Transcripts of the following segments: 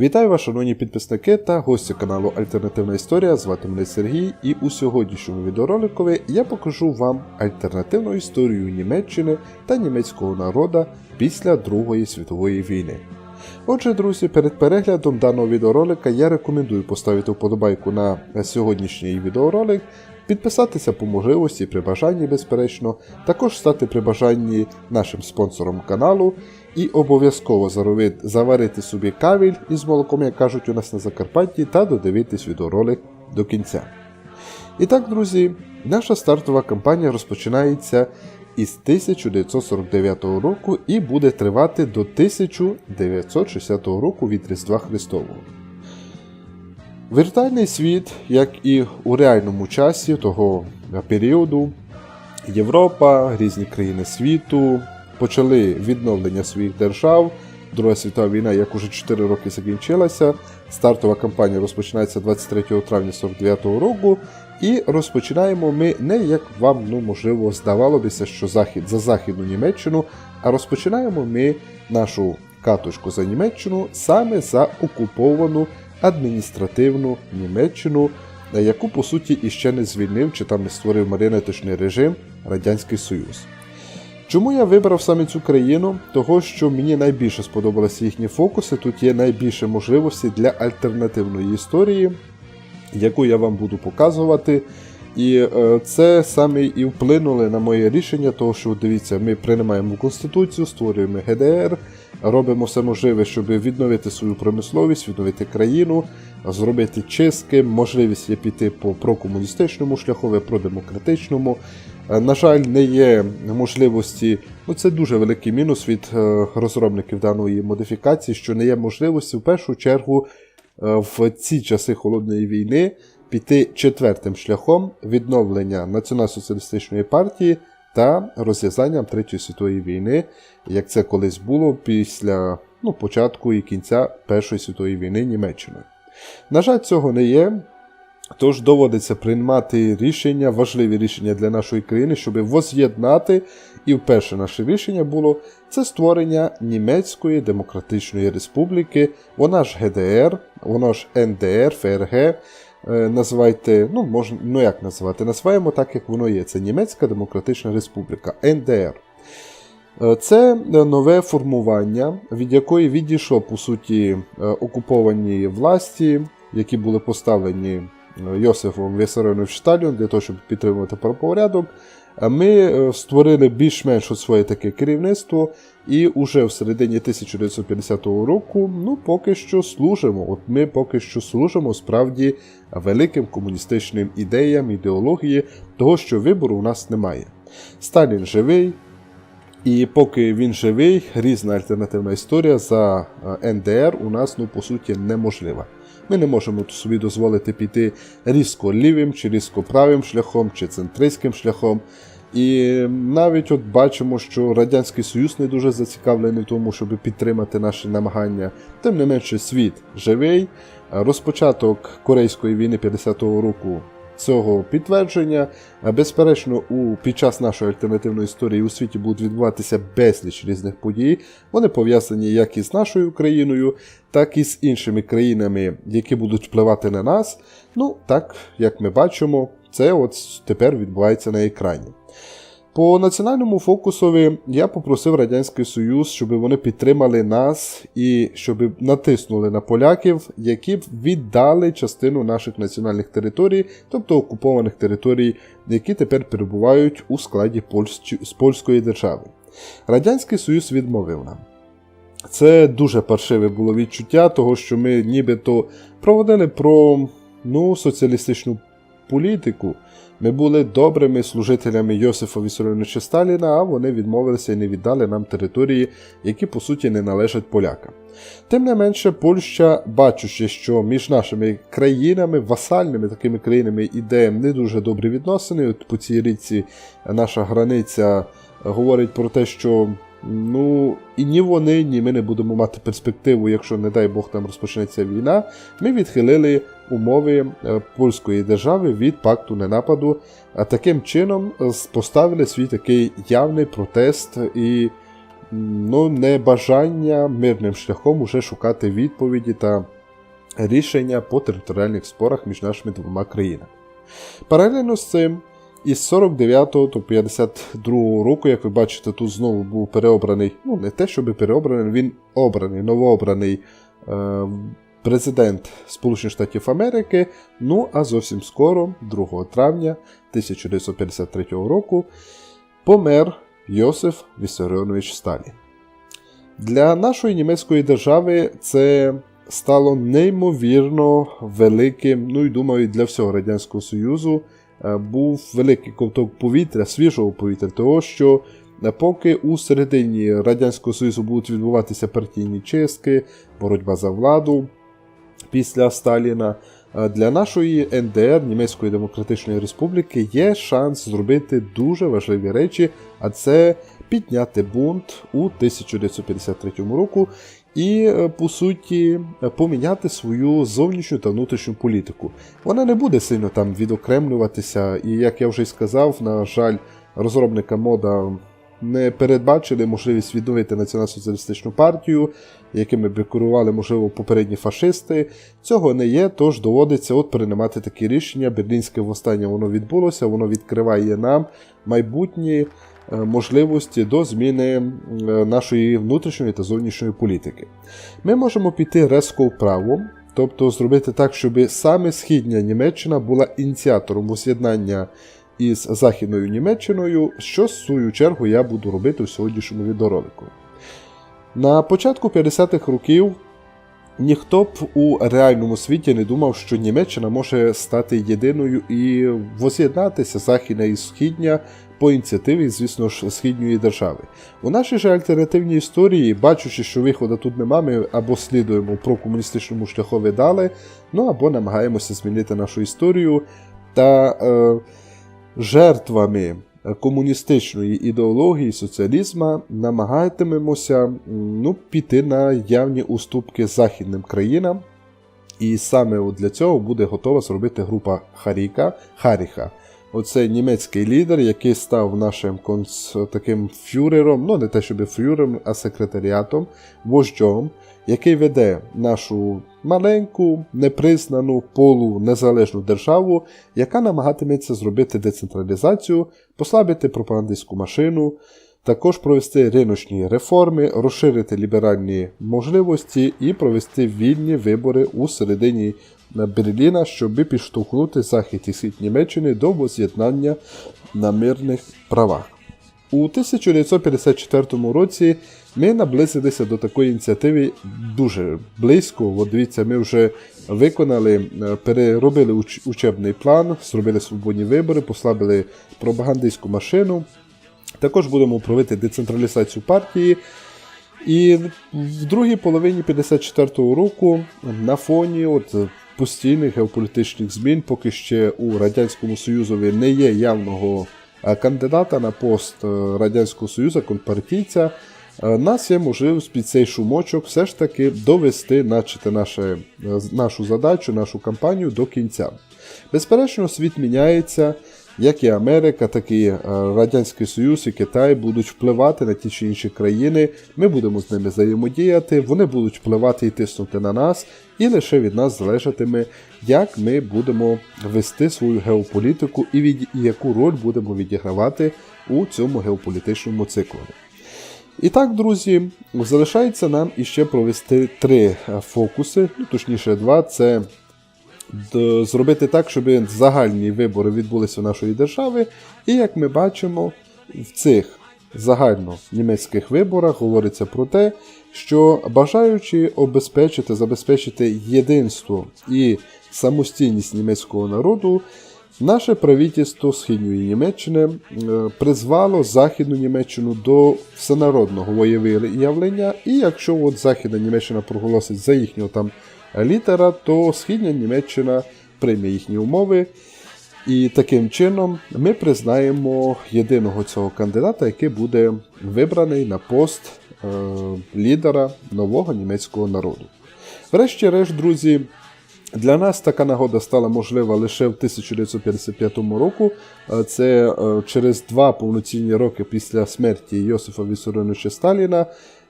Вітаю вас, шановні підписники та гості каналу Альтернативна Історія. Звати мене Сергій, і у сьогоднішньому відеороликові я покажу вам альтернативну історію Німеччини та німецького народу після Другої світової війни. Отже, друзі, перед переглядом даного відеоролика я рекомендую поставити вподобайку на сьогоднішній відеоролик, підписатися по можливості при бажанні, безперечно, також стати при бажанні нашим спонсором каналу і обов'язково заварити собі кавіль із молоком, як кажуть у нас на Закарпатті, та додивитись відеоролик до кінця. І так, друзі, наша стартова кампанія розпочинається із 1949 року і буде тривати до 1960 року від Різдва Христового. Віртуальний світ, як і у реальному часі того періоду, Європа, різні країни світу почали відновлення своїх держав. Друга світова війна, як уже 4 роки закінчилася. Стартова кампанія розпочинається 23 травня 49 року. І розпочинаємо ми не як вам, ну можливо, здавалося, що захід за західну Німеччину, а розпочинаємо ми нашу катушку за Німеччину саме за окуповану адміністративну Німеччину, яку по суті іще не звільнив чи там не створив маріонеточний режим Радянський Союз. Чому я вибрав саме цю країну? Того, що мені найбільше сподобалися їхні фокуси. Тут є найбільше можливості для альтернативної історії, яку я вам буду показувати. І е, це саме і вплинуло на моє рішення, того що дивіться, ми приймаємо конституцію, створюємо ГДР, робимо все можливе, щоб відновити свою промисловість, відновити країну, зробити чистки. Можливість є піти по прокомуністичному шляху, продемократичному. Е, На жаль, не є можливості. Ну це дуже великий мінус від е, розробників даної модифікації, що не є можливості в першу чергу е, в ці часи холодної війни піти четвертим шляхом відновлення націонал-соціалістичної партії та розв'язанням Третьої світової війни, як це колись було після ну, початку і кінця Першої світової війни Німеччиною. На жаль, цього не є. Тож доводиться приймати рішення, важливі рішення для нашої країни, щоб воз'єднати. І вперше наше рішення було це створення Німецької Демократичної Республіки, вона ж ГДР, вона ж НДР, ФРГ. Е, Називайте, ну можна, ну як називати? Називаємо так, як воно є. Це Німецька Демократична Республіка, НДР. Е, Це нове формування, від якої відійшло, по суті, е, окуповані власті, які були поставлені Йосифом Вісареновичем Сталіном для того, щоб підтримувати правопорядок. Ми е, створили більш-менш своє таке керівництво, і уже в середині 1950 року ну, поки що служимо. От ми поки що служимо справді великим комуністичним ідеям, ідеології, того, що вибору у нас немає. Сталін живий, і поки він живий, різна альтернативна історія за е, НДР у нас, ну, по суті, неможлива. Ми не можемо собі дозволити піти різко лівим, чи різко правим шляхом, чи центристським шляхом. І навіть от бачимо, що Радянський Союз не дуже зацікавлений в тому, щоб підтримати наші намагання. Тим не менше, світ живий. Розпочаток Корейської війни 50-го року цього підтвердження. Безперечно, у під час нашої альтернативної історії у світі будуть відбуватися безліч різних подій. Вони пов'язані як із нашою країною, так і з іншими країнами, які будуть впливати на нас. Ну, так як ми бачимо, це от тепер відбувається на екрані. По національному фокусові я попросив Радянський Союз, щоб вони підтримали нас і щоб натиснули на поляків, які б віддали частину наших національних територій, тобто окупованих територій, які тепер перебувають у складі Польщ- з польської держави. Радянський Союз відмовив нам. Це дуже паршиве було відчуття, того, що ми нібито проводили про ну, соціалістичну політику. Ми були добрими служителями Йосифа Вісаровича Сталіна, а вони відмовилися і не віддали нам території, які по суті не належать полякам. Тим не менше, Польща, бачучи, що між нашими країнами, васальними такими країнами іде не дуже добрі відносини. От по цій річці наша границя говорить про те, що ну і ні вони, ні ми не будемо мати перспективу, якщо, не дай Бог, там розпочнеться війна. Ми відхилили умови е, польської держави від пакту ненападу, а таким чином е, поставили свій такий явний протест і ну, небажання мирним шляхом уже шукати відповіді та рішення по територіальних спорах між нашими двома країнами. Паралельно з цим, із 49 до 52 року, як ви бачите, тут знову був переобраний, ну не те, щоб переобраний, він обраний, новообраний е, президент Сполучених Штатів Америки. Ну а зовсім скоро, 2 травня 1953 року, помер Йосиф Вісаріонович Сталін. Для нашої німецької держави це стало неймовірно великим, ну і думаю, для всього Радянського Союзу е, був великий ковток повітря, свіжого повітря, того, що е, поки у середині Радянського Союзу будуть відбуватися партійні чистки, боротьба за владу після Сталіна. е, Для нашої НДР, Німецької Демократичної Республіки, є шанс зробити дуже важливі речі, а це підняти бунт у 1953 року і, е, по суті, поміняти свою зовнішню та внутрішню політику. Вона не буде сильно там відокремлюватися, і як я вже й сказав, на жаль, розробника мода не передбачили можливість відновити націонал-соціалістичну партію, якими би керували, можливо, попередні фашисти. Цього не є, тож доводиться от приймати такі рішення. Берлінське восстання воно відбулося, воно відкриває нам майбутні е, можливості до зміни е, нашої внутрішньої та зовнішньої політики. Ми можемо піти резко вправо, тобто зробити так, щоб саме східня Німеччина була ініціатором воз'єднання із Західною Німеччиною, що в свою чергу я буду робити у сьогоднішньому відеоролику. На початку 50-х років ніхто б у реальному світі не думав, що Німеччина може стати єдиною і воз'єднатися Західна і Східня по ініціативі, звісно ж, східної держави. У нашій же альтернативній історії, бачучи, що виходу тут нема, ми або слідуємо про комуністичному шляхові далі, ну або намагаємося змінити нашу історію та е, жертвами комуністичної ідеології соціалізму намагатимемося ну, піти на явні уступки західним країнам. І саме для цього буде готова зробити група Харіка, Харіха. Оце німецький лідер, який став нашим конс... таким фюрером, ну не те, щоб фюрером, а секретаріатом, вождьом, який веде нашу маленьку, непризнану полу незалежну державу, яка намагатиметься зробити децентралізацію, послабити пропагандистську машину, також провести риночні реформи, розширити ліберальні можливості і провести вільні вибори у середині Берліна, щоб підштовхнути Захід і Схід Німеччини до воз'єднання на мирних правах. У 1954 році ми наблизилися до такої ініціативи дуже близько. От дивіться, ми вже виконали, е, переробили учебний план, зробили свободні вибори, послабили пропагандистську машину. Також будемо проводити децентралізацію партії. І в другій половині 54-го року на фоні от постійних геополітичних змін, поки ще у Радянському Союзові не є явного кандидата на пост е, Радянського Союзу, компартійця, е, нас є можливість під цей шумочок все ж таки довести начати наше, е, нашу задачу, нашу кампанію до кінця. Безперечно, світ міняється. Як і Америка, так і е, Радянський Союз і Китай будуть впливати на ті чи інші країни. Ми будемо з ними взаємодіяти, вони будуть впливати і тиснути на нас, і лише від нас залежатиме, як ми будемо вести свою геополітику і, від, і яку роль будемо відігравати у цьому геополітичному циклі. І так, друзі, залишається нам іще провести три е, фокуси, ну точніше, два. Це зробити так, щоб загальні вибори відбулися в нашої держави. І як ми бачимо, в цих загально німецьких виборах говориться про те, що бажаючи обезпечити, забезпечити єдинство і самостійність німецького народу, Наше правительство Східної Німеччини е, призвало Західну Німеччину до всенародного воєвиявлення, і якщо от Західна Німеччина проголосить за їхнього там лідера, то Східна Німеччина прийме їхні умови. І таким чином ми признаємо єдиного цього кандидата, який буде вибраний на пост е, лідера нового німецького народу. Врешті-решт, друзі, Для нас така нагода стала можлива лише в 1955 року. Е, Це е, через два повноцінні роки після смерті Йосифа Вісориновича Сталіна.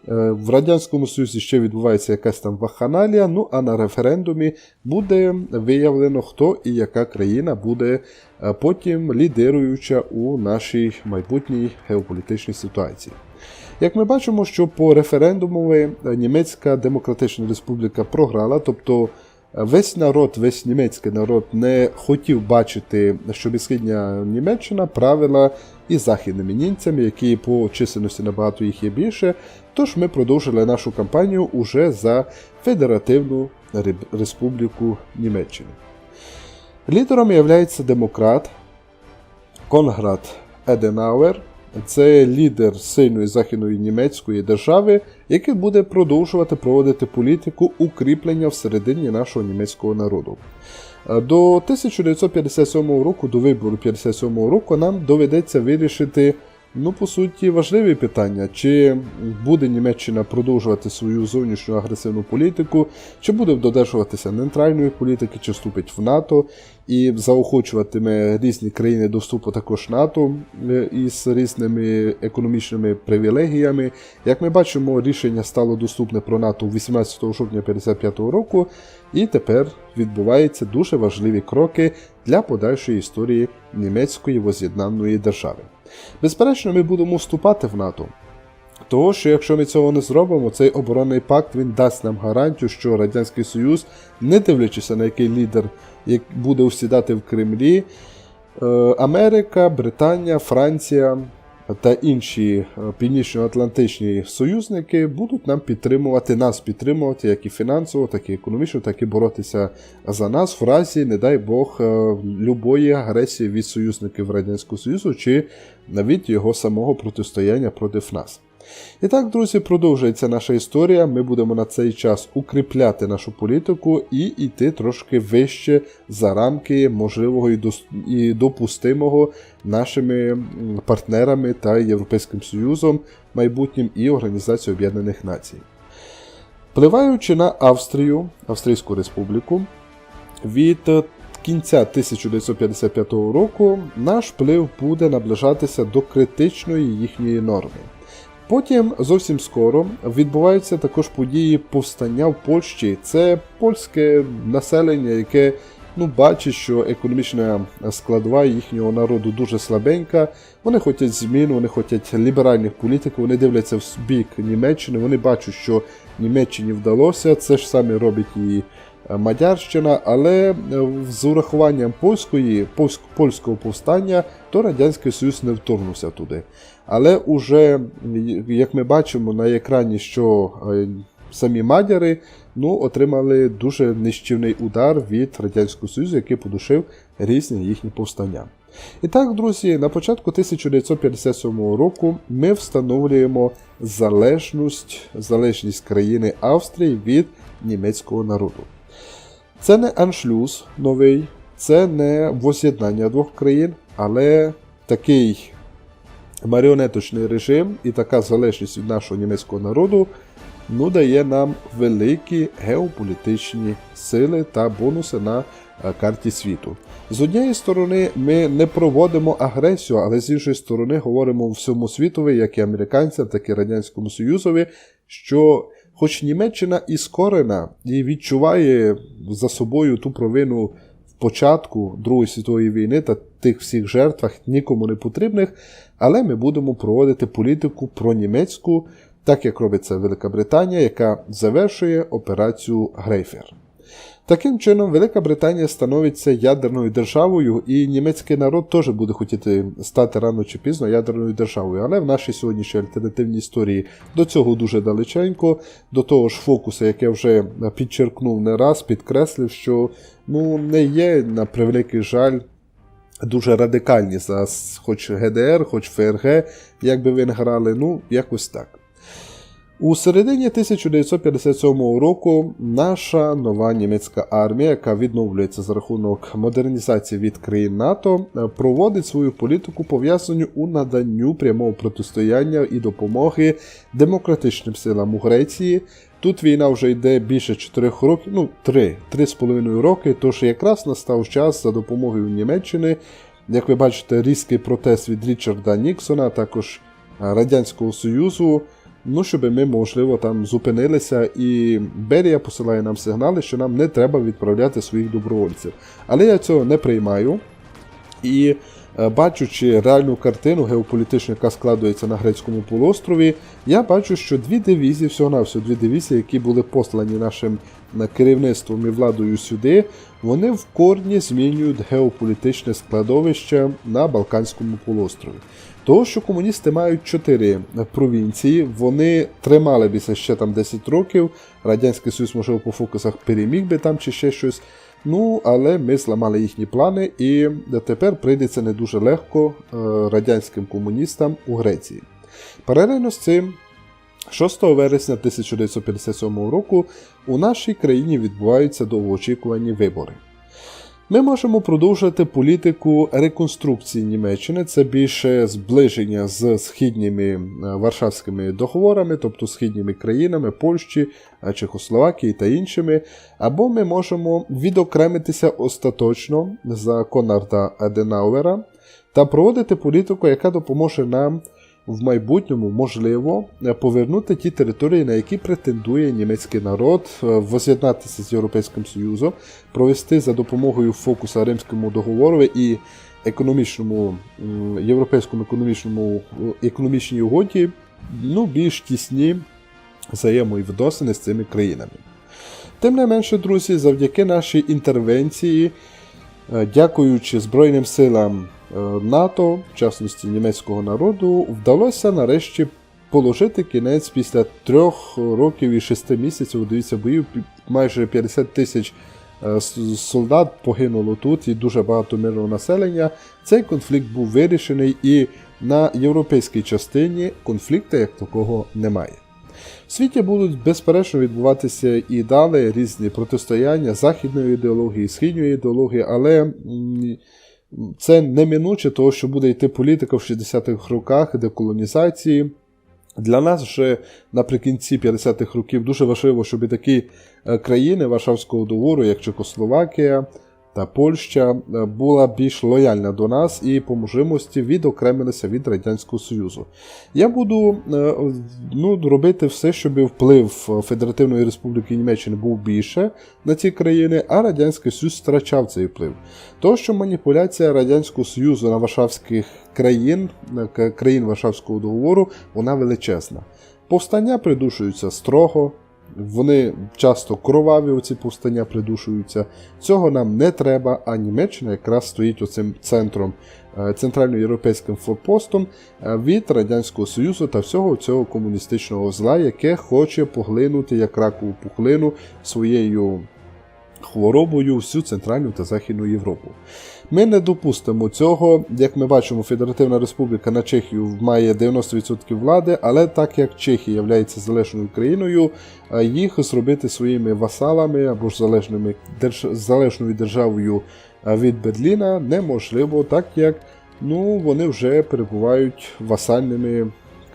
Е, В Радянському Союзі ще відбувається якась там ваханалія, ну а на референдумі буде виявлено, хто і яка країна буде е, потім лідируюча у нашій майбутній геополітичній ситуації. Як ми бачимо, що по референдуму е, Німецька Демократична Республіка програла, тобто весь народ, весь німецький народ не хотів бачити, щоб східня Німеччина правила і західними німцями, які по чисельності набагато їх є більше. Тож ми продовжили нашу кампанію уже за Федеративну Республіку Німеччини. Лідером є демократ Конград Еденауер. Це лідер сильної західної німецької держави, який буде продовжувати проводити політику укріплення всередині нашого німецького народу. Е, До 1957 року, до вибору 57 року, нам доведеться вирішити, ну по суті, важливі питання: чи буде Німеччина продовжувати свою зовнішню агресивну політику, чи буде додержуватися нейтральної політики, чи вступить в НАТО? І заохочуватиме різні країни до вступу також НАТО е, із різними економічними привілегіями. Як ми бачимо, рішення стало доступне про НАТО 18 жовтня 1955 року, і тепер відбуваються дуже важливі кроки для подальшої історії німецької воз'єднаної держави. Безперечно, ми будемо вступати в НАТО. Того, що якщо ми цього не зробимо, цей оборонний пакт він дасть нам гарантію, що Радянський Союз, не дивлячись на який лідер як буде усідати в Кремлі, е, Америка, Британія, Франція та інші е, північно-атлантичні союзники будуть нам підтримувати, нас підтримувати як і фінансово, так і економічно, так і боротися за нас в разі, не дай Бог, е, любої агресії від союзників Радянського Союзу чи навіть його самого протистояння проти нас. І так, друзі, продовжується наша історія. Ми будемо на цей час укріпляти нашу політику і йти трошки вище за рамки можливого і допустимого нашими партнерами та Європейським Союзом, майбутнім і Організацією Об'єднаних Націй. Впливаючи на Австрію, Австрійську Республіку, від е, кінця 1955 року наш вплив буде наближатися до критичної їхньої норми. Потім зовсім скоро відбуваються також події повстання в Польщі. Це польське населення, яке ну, бачить, що економічна складова їхнього народу дуже слабенька. Вони хочуть змін, вони хочуть ліберальних політик, вони дивляться в бік Німеччини, вони бачать, що Німеччині вдалося. Це ж саме робить і е, Мадярщина, але е, з урахуванням польської, польського повстання, то Радянський Союз не вторгнувся туди. Але уже, як ми бачимо на екрані, що е, самі мадяри ну, отримали дуже нищівний удар від Радянського Союзу, який подушив різні їхні повстання. І так, друзі, на початку 1957 року ми встановлюємо залежність, залежність країни Австрії від німецького народу. Це не аншлюз новий, це не воз'єднання двох країн, але такий маріонеточний режим і така залежність від нашого німецького народу ну, дає нам великі геополітичні сили та бонуси на е, карті світу. З однієї сторони, ми не проводимо агресію, але з іншої сторони говоримо всьому світові, як і американцям, так і Радянському Союзові, що хоч Німеччина і скорена і відчуває за собою ту провину початку Другої світової війни та тих всіх жертвах нікому не потрібних, але ми будемо проводити політику про німецьку, так як робиться Велика Британія, яка завершує операцію Грейфер. Таким чином, Велика Британія становиться ядерною державою, і німецький народ теж буде хотіти стати рано чи пізно ядерною державою. Але в нашій сьогоднішній альтернативній історії до цього дуже далеченько, до того ж фокуса, як я вже підчеркнув не раз, підкреслив, що ну, не є на превеликий жаль. Дуже радикальні за хоч ГДР, хоч ФРГ, як би ви не грали, ну, якось так. У середині 1957 року наша нова німецька армія, яка відновлюється за рахунок модернізації від країн НАТО, проводить свою політику, пов'язану у наданню прямого протистояння і допомоги демократичним силам у Греції, Тут війна вже йде більше 4 років, ну 3, 3,5 роки, тож якраз настав час за допомогою Німеччини. Як ви бачите, різкий протест від Річарда Ніксона, а також Радянського Союзу. Ну, щоб ми, можливо, там зупинилися, і Берія посилає нам сигнали, що нам не треба відправляти своїх добровольців. Але я цього не приймаю. І е, бачучи реальну картину геополітичну, яка складується на грецькому полуострові, я бачу, що дві дивізії, всього на дві дивізії, які були послані нашим е, керівництвом і владою сюди, вони в корні змінюють геополітичне складовище на Балканському полуострові. Того, що комуністи мають чотири провінції, вони тримали бися ще там 10 років. Радянський Союз, можливо, по фокусах переміг би там чи ще щось. Ну, але ми зламали їхні плани, і тепер прийдеться не дуже легко е, радянським комуністам у Греції. Паралельно з цим, 6 вересня 1957 року у нашій країні відбуваються довгоочікувані вибори. Ми можемо продовжити політику реконструкції Німеччини, це більше зближення з східніми е, варшавськими договорами, тобто східніми країнами Польщі, е, Чехословакії та іншими. Або ми можемо відокремитися остаточно за Конарда Аденауера та проводити політику, яка допоможе нам в майбутньому можливо е, повернути ті території, на які претендує німецький народ, е, воз'єднатися з Європейським Союзом, провести за допомогою фокуса Римському договору і економічному європейському економічному е, економічній угоді ну, більш тісні взаємовідносини з цими країнами. Тим не менше, друзі, завдяки нашій інтервенції, дякуючи Збройним силам е, НАТО, в частності німецького народу, вдалося нарешті положити кінець після трьох років і шести місяців. Дивіться, боїв майже 50 тисяч е, солдат погинуло тут і дуже багато мирного населення. Цей конфлікт був вирішений, і на європейській частині конфлікту як такого немає. В світі будуть безперечно відбуватися і далі різні протистояння західної ідеології, східної ідеології, але це неминуче того, що буде йти політика в 60-х роках деколонізації. Для нас вже наприкінці 50-х років дуже важливо, щоб і такі е, країни Варшавського договору, як Чехословакія та Польща, е, була більш лояльна до нас і по можливості відокремилися від Радянського Союзу. Я буду е, ну, робити все, щоб вплив Федеративної Республіки Німеччини був більше на ці країни, а Радянський Союз втрачав цей вплив. То, що маніпуляція Радянського Союзу на Варшавських країн, країн Варшавського договору, вона величезна. Повстання придушуються строго, вони часто кроваві, оці повстання придушуються. Цього нам не треба, а Німеччина якраз стоїть оцим центром, е, центральноєвропейським форпостом е, від Радянського Союзу та всього цього комуністичного зла, яке хоче поглинути як ракову пухлину своєю хворобою всю Центральну та Західну Європу. Ми не допустимо цього. Як ми бачимо, Федеративна Республіка на Чехію має 90% влади, але так як Чехія є залежною країною, їх зробити своїми васалами або ж залежними залежною державою від Берліна неможливо, так як ну, вони вже перебувають васальними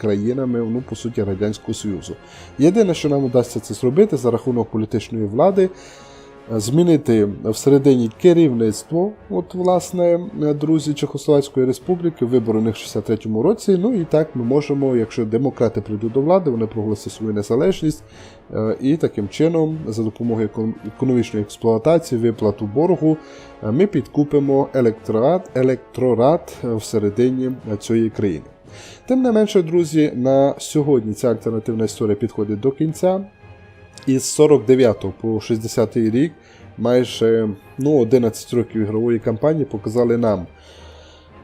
країнами, ну, по суті, Радянського Союзу. Єдине, що нам вдасться це зробити за рахунок політичної влади, змінити всередині керівництво, от, власне, друзі Чехословацької республіки, виборених в 63-му році. Ну і так ми можемо, якщо демократи прийдуть до влади, вони проголосять свою незалежність, е, і таким чином, за допомогою економічної експлуатації, виплату боргу, е, ми підкупимо електорат, електорат е, всередині цієї країни. Тим не менше, друзі, на сьогодні ця альтернативна історія підходить до кінця. Із 49 по 60 рік майже ну, 11 років ігрової кампанії показали нам,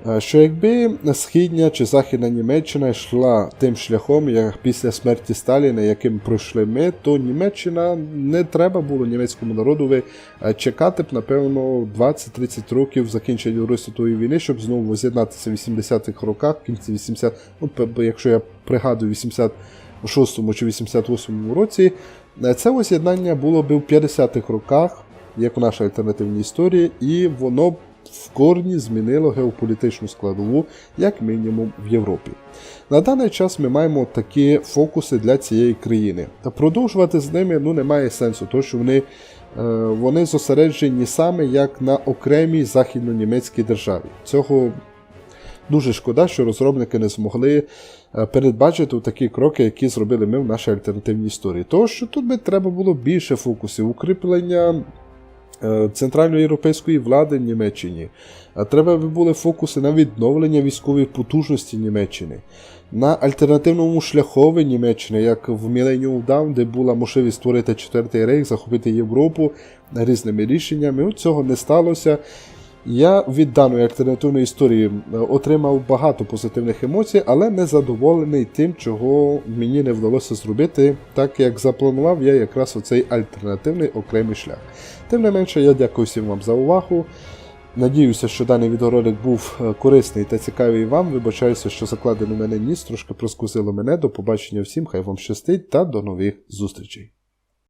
е, що якби східня чи західна Німеччина йшла тим шляхом, як після смерті Сталіна, яким пройшли ми, то Німеччина не треба було німецькому народові е, чекати б, напевно, 20-30 років закінчення Другої світової війни, щоб знову воз'єднатися в 80-х роках, в кінці 80, ну, якщо я пригадую, 86-му чи 88-му році, Е, Це воз'єднання було б в 50-х роках, як у нашій альтернативній історії, і воно в корні змінило геополітичну складову, як мінімум в Європі. На даний час ми маємо такі фокуси для цієї країни. Та продовжувати з ними ну, немає сенсу, тому що вони, е, вони зосереджені саме як на окремій західно-німецькій державі. Цього дуже шкода, що розробники не змогли е, передбачити такі кроки, які зробили ми в нашій альтернативній історії. Тому що тут би треба було більше фокусів, укріплення е, центральної європейської влади в Німеччині. Треба би були фокуси на відновлення військової потужності Німеччини, на альтернативному шляхові Німеччини, як в Millennium Down, де була можливість створити четвертий рейх, захопити Європу різними рішеннями. От цього не сталося. Я від даної альтернативної історії е, отримав багато позитивних емоцій, але не задоволений тим, чого мені не вдалося зробити, так як запланував я якраз оцей альтернативний окремий шлях. Тим не менше, я дякую всім вам за увагу. Надіюся, що даний відеоролик був е, корисний та цікавий вам. Вибачаюся, що закладено мене ніс, трошки проскусило мене. До побачення всім, хай вам щастить та до нових зустрічей.